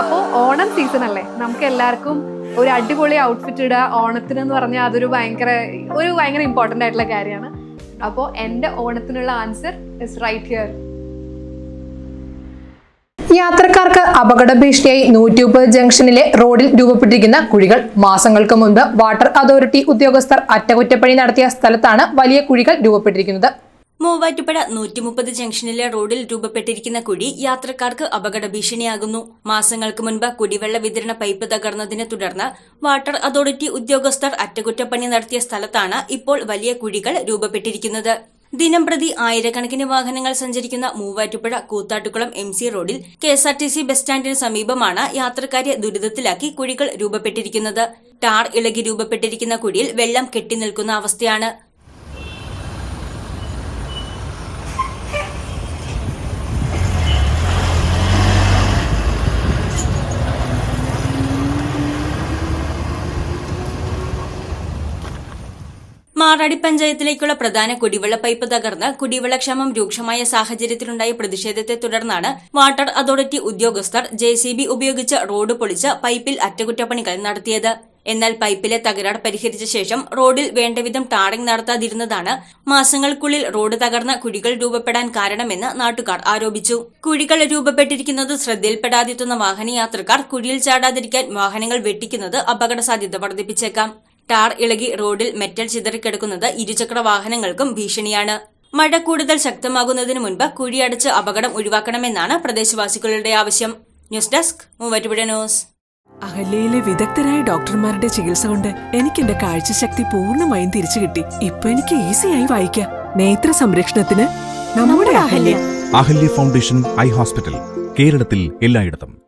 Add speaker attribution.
Speaker 1: അപ്പോൾ ഓണം സീസൺ അല്ലേ? നമുക്ക് എല്ലാവർക്കും ഒരു അടിപൊളി ഔട്ട്ഫിറ്റ് ഇടുക. ഓണത്തിന് എന്ന് പറഞ്ഞാൽ അതൊരു ഭയങ്കര ഒരു ഭയങ്കര ഇമ്പോർട്ടന്റ് ആയിട്ടുള്ള കാര്യമാണ്. അപ്പോൾ എന്റെ ഓണത്തിനുള്ള ആൻസർ ഇസ് റൈറ്റ് ഹിയർ
Speaker 2: യാത്രക്കാർക്ക് അപകട ഭീഷണിയായി നൂറ്റിമുപ്പത് ജംഗ്ഷനിലെ റോഡിൽ രൂപപ്പെട്ടിരിക്കുന്ന കുഴികൾ മാസങ്ങൾക്ക് മുൻപ് വാട്ടർ അതോറിറ്റി ഉദ്യോഗസ്ഥർ അറ്റകുറ്റപ്പണി നടത്തിയ സ്ഥലത്താണ് വലിയ കുഴികൾ രൂപപ്പെട്ടിരിക്കുന്നത്.
Speaker 3: മൂവാറ്റുപുഴ നൂറ്റിമുപ്പത് ജംഗ്ഷനിലെ റോഡിൽ രൂപപ്പെട്ടിരിക്കുന്ന കുഴി യാത്രക്കാർക്ക് അപകട ഭീഷണിയാകുന്നു മാസങ്ങൾക്ക് മുൻപ് കുടിവെള്ള വിതരണ പൈപ്പ് തകർന്നതിനെ തുടർന്ന് വാട്ടർ അതോറിറ്റി ഉദ്യോഗസ്ഥർ അറ്റകുറ്റപ്പണി നടത്തിയ സ്ഥലത്താണ് ഇപ്പോൾ വലിയ കുഴികൾ രൂപപ്പെട്ടിരിക്കുന്നത്. ദിനം പ്രതി ആയിരക്കണക്കിന് വാഹനങ്ങൾ സഞ്ചരിക്കുന്ന മൂവാറ്റുപുഴ കൂത്താട്ടുകുളം എം സി റോഡിൽ K S R T C bus സ്റ്റാൻഡിന് സമീപമാണ് യാത്രക്കാരെ ദുരിതത്തിലാക്കി കുഴികൾ രൂപപ്പെട്ടിരിക്കുന്നത്. ടാർ ഇളകി രൂപപ്പെട്ടിരിക്കുന്ന കുഴിയിൽ വെള്ളം കെട്ടിനിൽക്കുന്ന അവസ്ഥയാണ്. മാറാടി പഞ്ചായത്തിലേക്കുള്ള പ്രധാന കുടിവെള്ള പൈപ്പ് തകർന്ന് കുടിവെള്ളക്ഷാമം രൂക്ഷമായ സാഹചര്യത്തിലുണ്ടായ പ്രതിഷേധത്തെ തുടർന്നാണ് വാട്ടർ അതോറിറ്റി ഉദ്യോഗസ്ഥർ ജെ ഉപയോഗിച്ച് റോഡ് പൊളിച്ച് പൈപ്പിൽ അറ്റകുറ്റപ്പണികൾ നടത്തിയത്. എന്നാൽ പൈപ്പിലെ തകരാർ പരിഹരിച്ച ശേഷം റോഡിൽ വേണ്ടവിധം ടാറിംഗ് നടത്താതിരുന്നതാണ് മാസങ്ങൾക്കുള്ളിൽ റോഡ് തകർന്ന കുഴികൾ രൂപപ്പെടാൻ കാരണമെന്ന് നാട്ടുകാർ ആരോപിച്ചു. കുഴികൾ രൂപപ്പെട്ടിരിക്കുന്നത് ശ്രദ്ധയിൽപ്പെടാതെത്തുന്ന വാഹനയാത്രക്കാർ കുഴിയിൽ ചാടാതിരിക്കാൻ വാഹനങ്ങൾ വെട്ടിക്കുന്നത് അപകട സാധ്യത വർദ്ധിപ്പിച്ചേക്കാം. ടാർ ഇളകി റോഡിൽ മെറ്റൽ ചിതറിക്കിടക്കുന്നത് ഇരുചക്ര വാഹനങ്ങൾക്കും ഭീഷണിയാണ്. മഴ കൂടുതൽ ശക്തമാകുന്നതിന് മുൻപ് കുഴിയടച്ച് അപകടം ഒഴിവാക്കണമെന്നാണ് പ്രദേശവാസികളുടെ ആവശ്യം. News desk Muvattupuzha news.
Speaker 4: അഹല്യയിലെ വിദഗ്ധരായ ഡോക്ടർമാരുടെ ചികിത്സ കൊണ്ട് എനിക്ക് എന്റെ കാഴ്ചശക്തി പൂർണമായും തിരിച്ചു കിട്ടി. ഇപ്പൊ എനിക്ക് ഈസിയായി വായിക്കാം. നേത്ര സംരക്ഷണത്തിന് നമ്മുടെ Ahalya.
Speaker 5: Ahalya foundation eye hospital കേരളത്തിൽ എല്ലായിടത്തും.